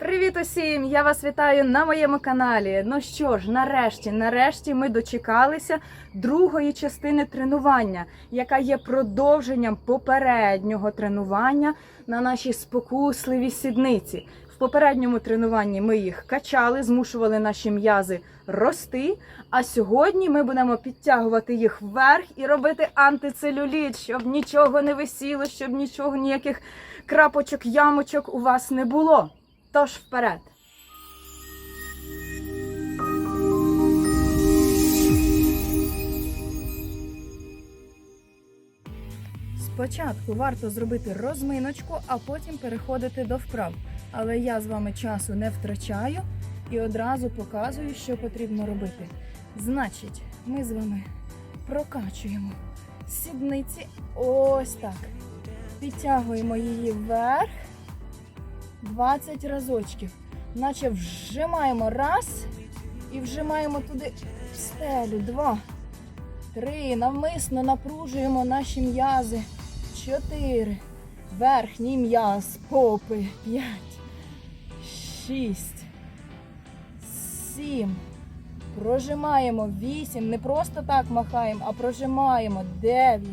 Привіт усім! Я вас вітаю на моєму каналі. Ну що ж, нарешті, нарешті ми дочекалися другої частини тренування, яка є продовженням попереднього тренування на нашій спокусливій сідниці. В попередньому тренуванні ми їх качали, змушували наші м'язи рости. А сьогодні ми будемо підтягувати їх вверх і робити антицелюліт, щоб нічого не висіло, щоб нічого, ніяких крапочок, ямочок у вас не було. Тож вперед. Спочатку варто зробити розминочку, а потім переходити до вправ. Але я з вами часу не втрачаю і одразу показую, що потрібно робити. Значить, ми з вами прокачуємо сідниці ось так. Підтягуємо її вверх. 20 разочків. Наче вжимаємо раз і вжимаємо туди в стелю. Два. Три. Навмисно напружуємо наші м'язи. Чотири. Верхній м'яз. Попи. П'ять. Шість. Сім. Прожимаємо. Вісім. Не просто так махаємо, а прожимаємо. Дев'ять.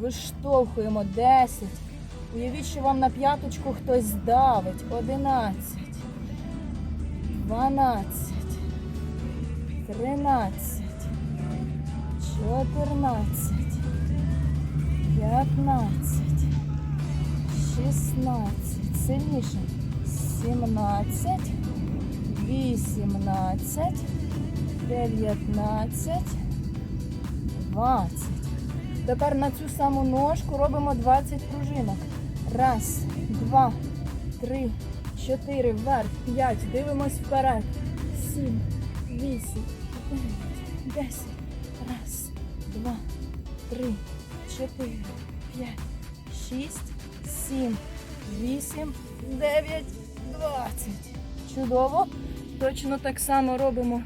Виштовхуємо. Десять. Уявіть, що вам на п'яточку хтось давить. 11, 12, 13, 14, 15, 16, сильніше. 17, 18, 19, 20. Тепер на цю саму ножку робимо 20 пружинок. Раз, два, три, чотири, вверх, п'ять. Дивимось вперед. Сім, вісім, дев'ять, десять. Раз, два, три, чотири, п'ять, шість, сім, вісім, дев'ять, двадцять. Чудово. Точно так само робимо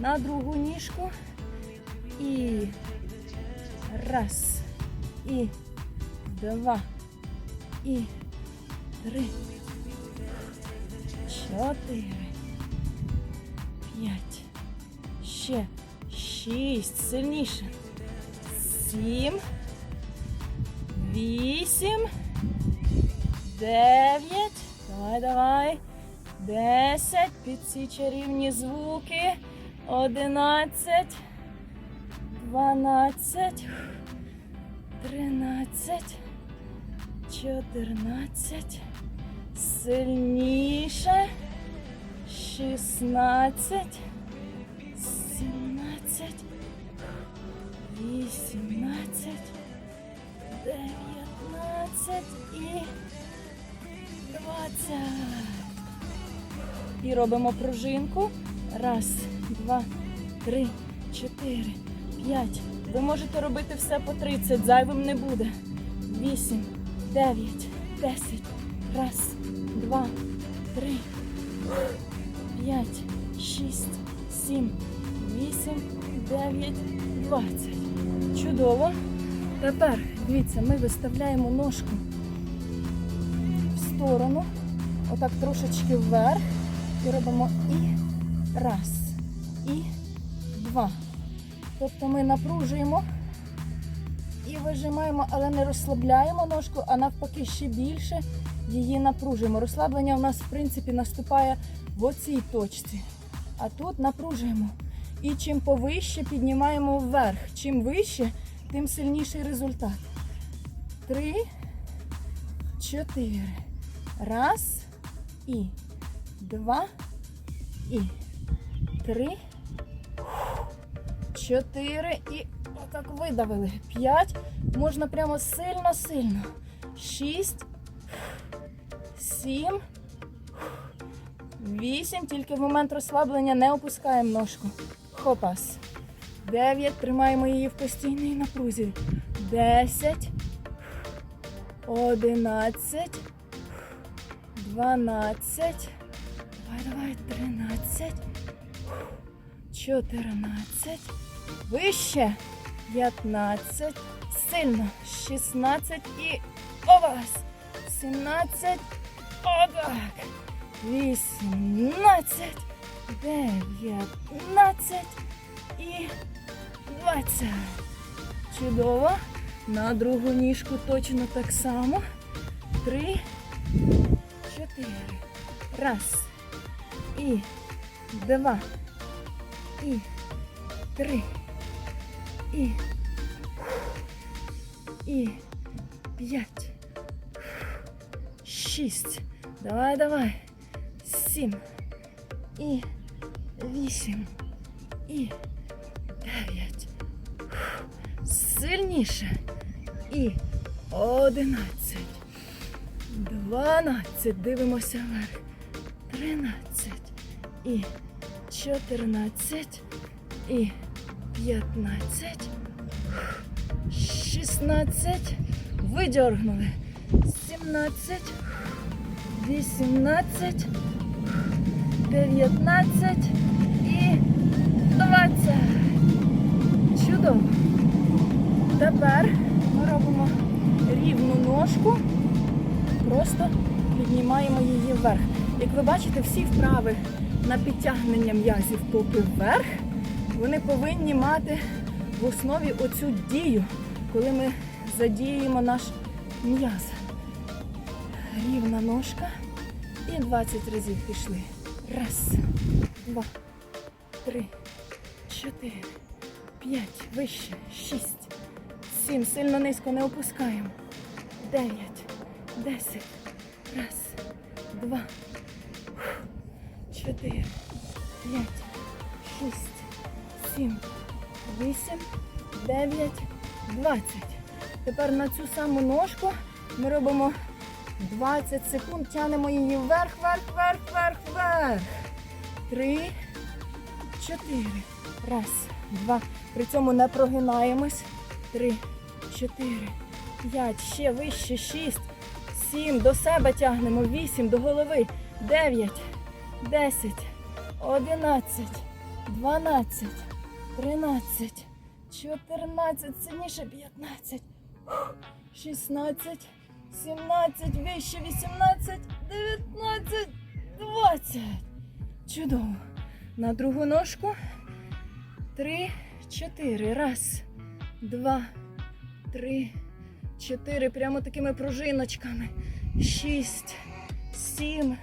на другу ніжку. І раз. І два. І три, чотири, п'ять, ще шість, сильніше. Сім, вісім, дев'ять. Давай, давай. Десять. Під ці чарівні звуки. Одинадцять. Дванадцять. Тринадцять. 14, сильніше, 16, 17, 18, 19 і 20. І робимо пружинку. Раз, два, три, чотири, п'ять. Ви можете робити все по 30, зайвим не буде. Вісім. Дев'ять, десять, раз, два, три, п'ять, шість, сім, вісім, дев'ять, двадцять. Чудово. Тепер, дивіться, ми виставляємо ножку в сторону, отак трошечки вверх. І робимо і раз, і два. Тобто ми напружуємо вижимаємо, але не розслабляємо ножку, а навпаки ще більше її напружуємо. Розслаблення у нас, в принципі, наступає в оцій точці. А тут напружуємо. І чим повище піднімаємо вверх. Чим вище, тим сильніший результат. Три, чотири. Раз і два і три. Чотири і отак видавили. П'ять. Можна прямо сильно-сильно. Шість. Сім. Вісім. Тільки в момент розслаблення не опускаємо ножку. Хопас. Дев'ять. Тримаємо її в постійній напрузі. Десять. Одинадцять. Дванадцять. Давай, давай. Тринадцять. Чотирнадцять. Вище. 15. Сильно. 16 і овас. 17. Отак. вісімнадцять, дев'ятнадцять і двадцять. Чудово. На другу ніжку точно так само. Три, чотири. Раз. І два. І три. І. І п'ять. Шість. Давай, давай. Сім. І вісім. І дев'ять. Сильніше. І одинадцять. Дванадцять. Дивимося вверх. Тринадцять. І чотирнадцять. І п'ятнадцять. Шістнадцять. Видьоргнули. Сімнадцять. Вісімнадцять. Дев'ятнадцять. І двадцять. Чудово. Тепер ми робимо рівну ножку, просто піднімаємо її вверх. Як ви бачите, всі вправи на підтягнення м'язів попи вверх, вони повинні мати в основі оцю дію, коли ми задіюємо наш м'яз. Рівна ножка. І 20 разів пішли. Раз, два, три, чотири, п'ять, вище, шість, сім. Сильно низько не опускаємо. Дев'ять, десять. Раз, два, чотири, п'ять, шість, сім, вісім, дев'ять, двадцять. Тепер на цю саму ножку ми робимо 20 секунд, тянемо її вверх, вверх, вверх, вверх, вверх. Три, чотири. Раз, два. При цьому не прогинаємось. Три, чотири, п'ять, ще вище, шість, сім. До себе тягнемо. Вісім, до голови. Дев'ять, десять, одинадцять, дванадцять, тринадцять, чотирнадцять, сильніше, п'ятнадцять, шістнадцять. 17, вище 18, 19, 20. Чудово. На другу ножку. Три, чотири. Раз, два, три, чотири. Прямо такими пружиночками. Шість, сім,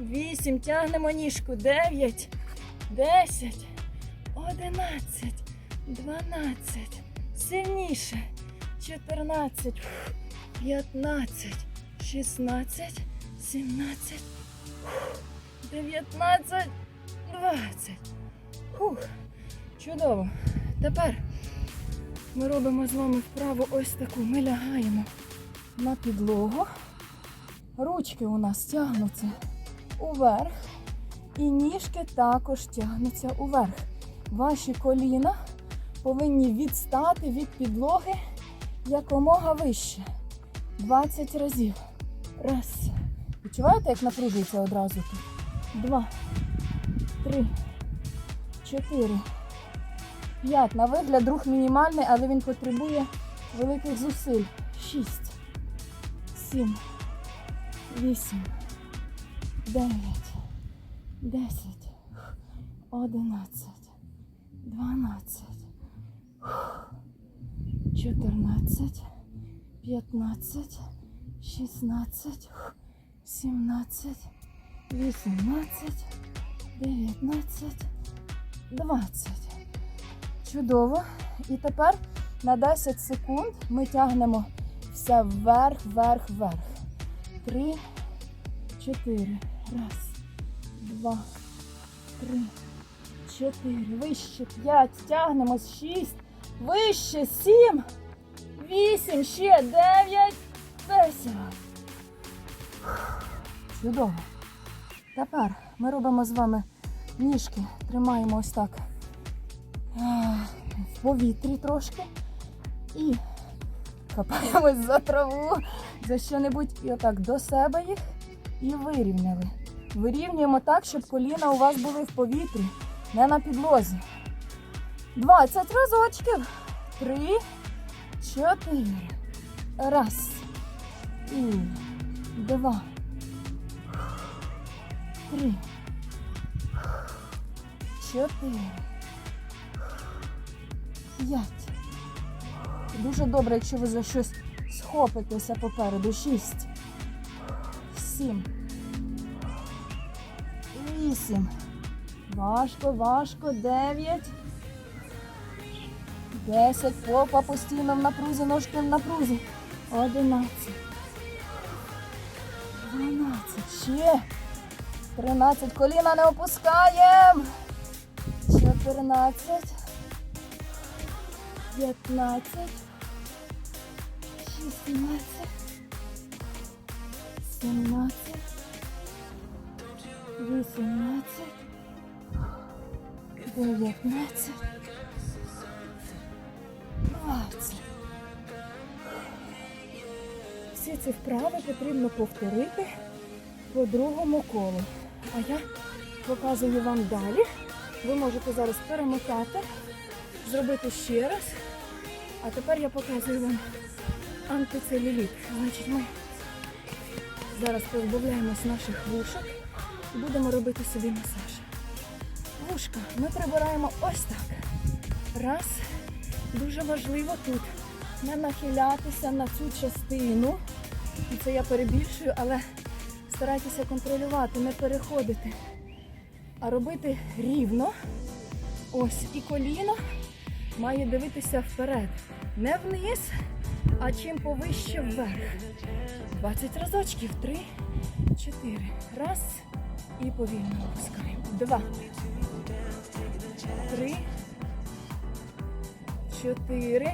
вісім. Тягнемо ніжку. Дев'ять, десять, одинадцять, дванадцять. Сильніше. Чотирнадцять. 15, 16, 17, 19, 20. Фух, чудово. Тепер ми робимо з вами вправу ось таку. Ми лягаємо на підлогу. Ручки у нас тягнуться уверх. І ніжки також тягнуться уверх. Ваші коліна повинні відстати від підлоги якомога вище. 20 разів. Раз. Відчуваєте, як напружується одразу тут? Два. Три. Чотири. П'ять. На вигляд рух мінімальний, але він потребує великих зусиль. Шість. Сім. Вісім. Дев'ять. Десять. Одинадцять. Дванадцять. Чотирнадцять. 15, 16, 17, 18, 19, 20. Чудово. І тепер на 10 секунд ми тягнемо все вверх, вверх, вверх. Три, чотири. Раз, два, три, чотири. Вище. П'ять. Тягнемось. Шість. Вище. Сім. Вісім, ще дев'ять, десять. Чудово. Тепер ми робимо з вами ніжки, тримаємо ось так е, в повітрі трошки і хапаємось за траву, за що-небудь і отак до себе їх і вирівняли. Вирівнюємо так, щоб коліна у вас були в повітрі, не на підлозі. 20 разочків. Три чотири. Раз. І два. Три. Чотири. П'ять. Дуже добре, якщо ви за щось схопитеся попереду. Шість. Сім. Вісім. Важко, важко. Дев'ять. Десять. Попа постійно в напрузі, ножки в напрузі. Одинадцять. Дванадцять. Ще. Тринадцять. Коліна не опускаємо. Чотирнадцять. П'ятнадцять. Шістнадцять. Сімнадцять. Вісімнадцять. Дев'ятнадцять. Двадцять. Всі ці вправи потрібно повторити по другому колу. А я показую вам далі. Ви можете зараз перемотати, зробити ще раз. А тепер я показую вам антицелюліт. Значить, ми зараз позбавляємось наших вушок і будемо робити собі масаж. Вушка ми прибираємо ось так. Раз. Дуже важливо тут не нахилятися на цю частину. І це я перебільшую, але старайтеся контролювати, не переходити, а робити рівно. Ось і коліно має дивитися вперед. Не вниз, а чим повище вверх. 20 разочків. Три, чотири. Раз. І повільно опускаємо. Два. Три. Чотири.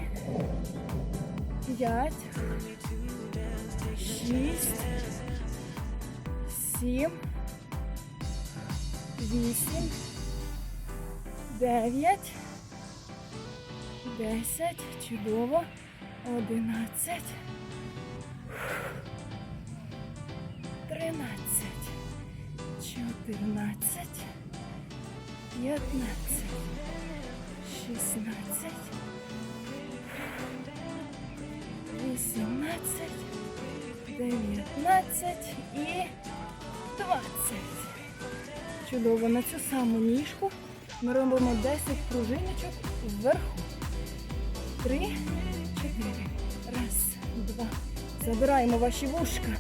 П'ять. Шість. Сім. Вісім. Дев'ять. Десять. Чудово. Одинадцять. Тринадцять. Чотирнадцять. П'ятнадцять. Шістнадцять. Вісімнадцять. Дев'ятнадцять і двадцять. Чудово. На цю саму ніжку ми робимо 10 пружиночок вверху. Три, чотири. Раз, два. Забираємо ваші вушка.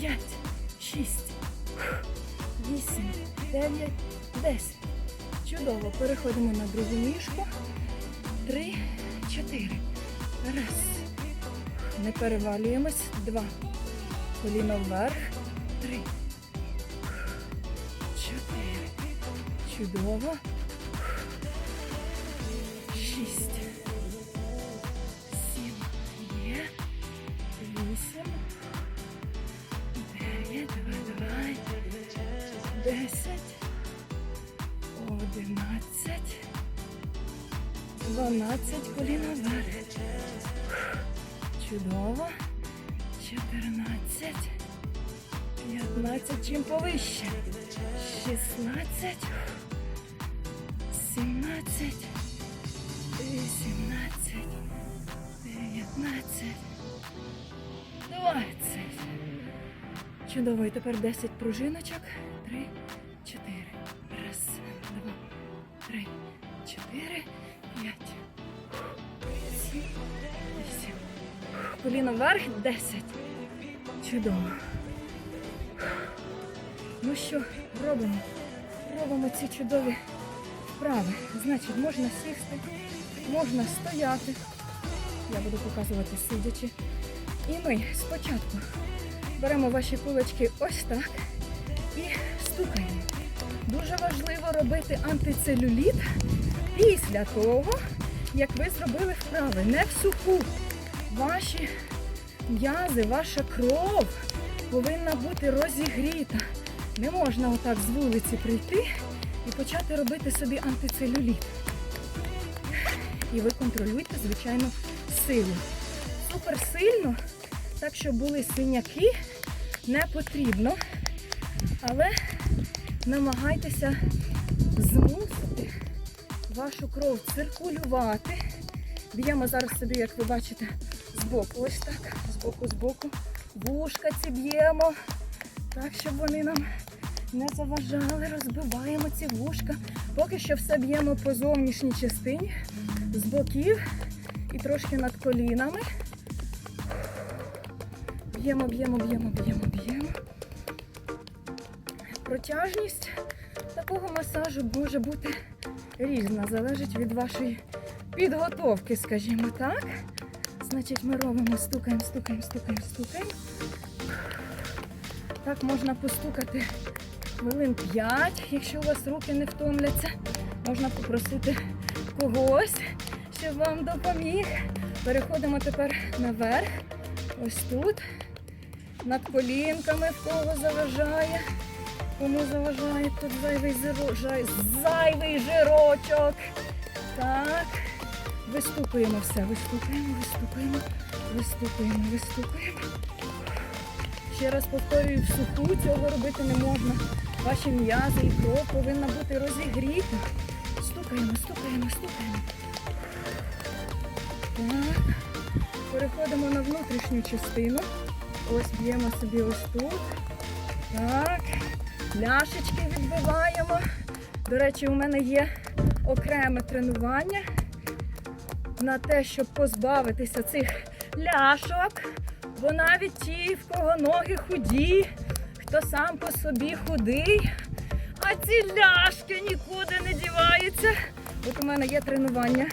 П'ять, шість, вісім, дев'ять, десять. Чудово. Переходимо на другу ніжку. Три, чотири. Раз. Не перевалюємось. Два. Коліно вверх. Три. Чотири. Чудово. Шість. Сім. Є. Вісім. Дев'ять. Давай, давай. Десять. 11, 12 коліна вверх. Чудово. 14, 15, чим повище. 16, 17, 18, 19, 20. Чудово, і тепер 10 пружиночок. 3, 4, 5, 7, 8. Коліно вверх, 10. Чудово. Ну що, робимо? Робимо ці чудові вправи. Значить, можна сісти, можна стояти. Я буду показувати сидячи. І ми спочатку беремо ваші кулички ось так і стукаємо. Дуже важливо робити антицелюліт після того, як ви зробили вправи. Не в суху. Ваші м'язи, ваша кров повинна бути розігріта. Не можна отак з вулиці прийти і почати робити собі антицелюліт. І ви контролюйте, звичайно, силу. Супер сильно, так щоб були синяки, не потрібно. Але намагайтеся змусити вашу кров циркулювати. Б'ємо зараз собі, як ви бачите, збоку. Ось так. Збоку, збоку. Вушка ці б'ємо. Так, щоб вони нам не заважали, розбиваємо ці вушка. Поки що все б'ємо по зовнішній частині, з боків і трошки над колінами. Б'ємо, б'ємо, б'ємо, б'ємо, б'ємо. Протяжність такого масажу може бути різна, залежить від вашої підготовки, скажімо так. Значить, ми робимо, стукаємо, стукаємо, стукаємо, стукаємо. Так можна постукати хвилин 5, якщо у вас руки не втомляться. Можна попросити когось, щоб вам допоміг. Переходимо тепер наверх. Ось тут. Над колінками, в кого заважає. Кому заважає тут зайвий зиро... зайвий жирочок. Так. Вистукуємо все, вистукуємо, вистукуємо, вистукуємо, вистукуємо. Ще раз повторюю, в суху цього робити не можна. Ваші м'язи і кров повинна бути розігріта. Стукаємо, стукаємо, стукаємо. Так. Переходимо на внутрішню частину. Ось б'ємо собі ось тут. Так. Ляшечки відбиваємо. До речі, у мене є окреме тренування на те, щоб позбавитися цих ляшок. Бо навіть ті, в кого ноги худі, хто сам по собі худий, а ці ляшки нікуди не діваються. От у мене є тренування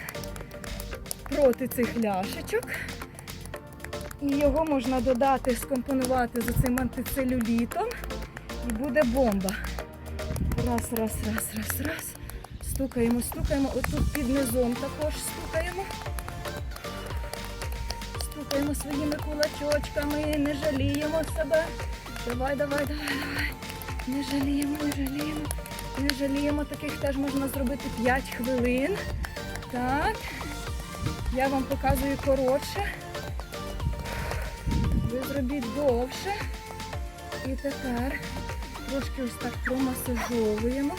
проти цих ляшечок. І його можна додати, скомпонувати з цим антицелюлітом. І буде бомба. Раз, раз, раз, раз, раз. Стукаємо, стукаємо. Отут під низом також стукаємо. Стукаємо своїми кулачочками, не жаліємо себе. Давай, давай, давай, давай. Не жаліємо, не жаліємо. Не жаліємо. Таких теж можна зробити 5 хвилин. Так. Я вам показую коротше. Ви зробіть довше. І тепер трошки ось так промасажовуємо.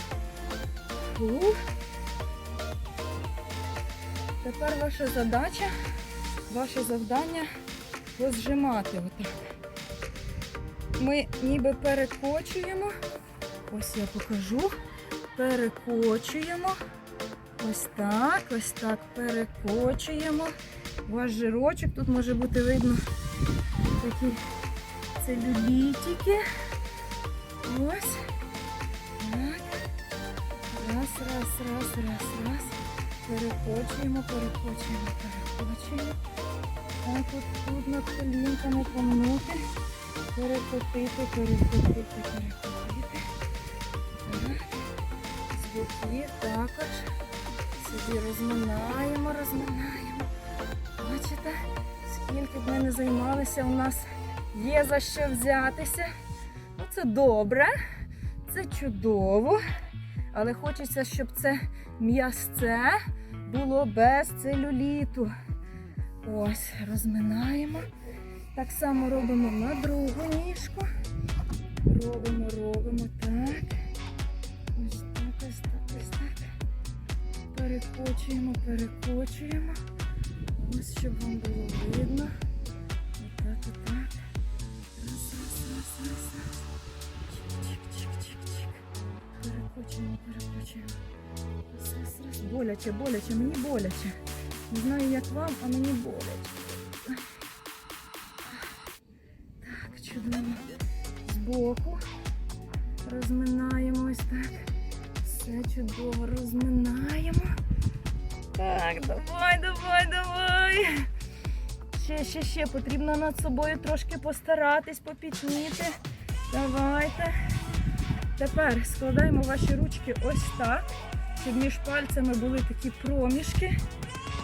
Тепер ваша задача, ваше завдання розжимати отак. Ми ніби перекочуємо. Ось я покажу. Перекочуємо. Ось так, ось так перекочуємо. Ваш жирочок, тут може бути видно такі целюлітики. Ось. Так. Раз, раз, раз, раз, раз. Перекочуємо, перекочуємо, перекочуємо. Так, от тут над колінками помнути. Перекотити, перекотити, перекотити. Так. З боків також. Собі розминаємо, розминаємо. Бачите, скільки б ми не займалися, у нас є за що взятися. Це добре, це чудово. Але хочеться, щоб це м'ясце було без целюліту. Ось, розминаємо. Так само робимо на другу ніжку. Робимо, робимо так. Ось так, ось так, ось так. Перекочуємо, перекочуємо. Ось щоб вам було видно. Перекочуємо, перекочуємо. Раз. Боляче, боляче, мені боляче. Не знаю, як вам, а мені боляче. Так, чудово. Збоку. Розминаємо ось так. Все чудово розминаємо. Так, давай, давай, давай. Ще, ще, ще потрібно над собою трошки постаратись, попітніти. Давайте. Тепер складаємо ваші ручки ось так, щоб між пальцями були такі проміжки.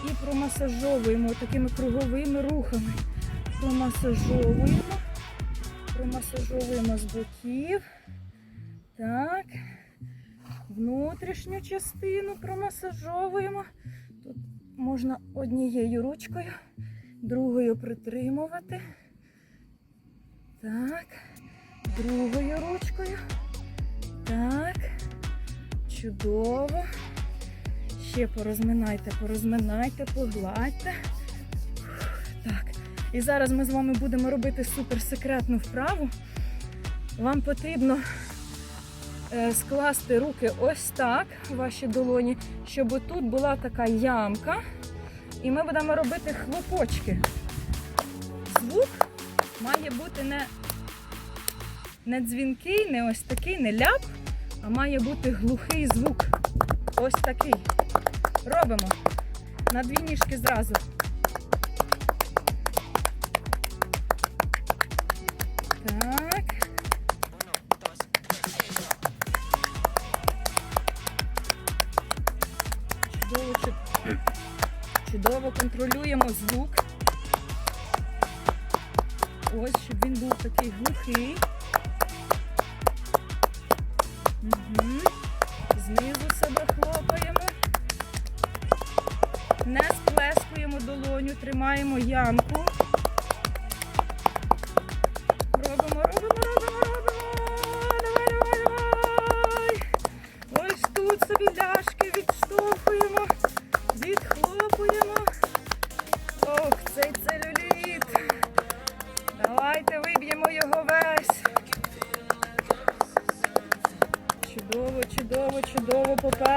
І промасажовуємо такими круговими рухами. Промасажовуємо. Промасажовуємо з боків. Так. Внутрішню частину промасажовуємо. Тут можна однією ручкою, другою притримувати. Так. Другою ручкою. Так. Чудово. Ще порозминайте, порозминайте, погладьте. Так. І зараз ми з вами будемо робити суперсекретну вправу. Вам потрібно е, скласти руки ось так, ваші долоні, щоб тут була така ямка. І ми будемо робити хлопочки. Звук має бути не, не дзвінкий, не ось такий, не ляп, а має бути глухий звук. Ось такий. Робимо. На дві ніжки зразу. Так. Чудово, чу- чудово контролюємо звук. Ось, щоб він був такий глухий. Угу. Знизу себе хлопаємо. Не сплескуємо долоню, тримаємо ямку.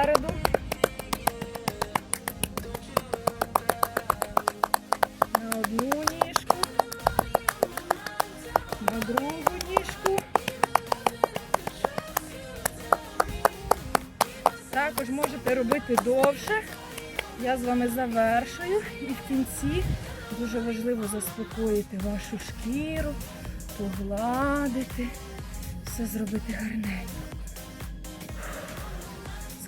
Попереду. На одну ніжку. На другу ніжку. Також можете робити довше. Я з вами завершую. І в кінці дуже важливо заспокоїти вашу шкіру, погладити, все зробити гарненько.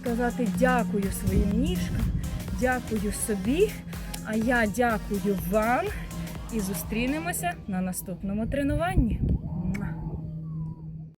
Сказати дякую своїм ніжкам, дякую собі, а я дякую вам і зустрінемося на наступному тренуванні.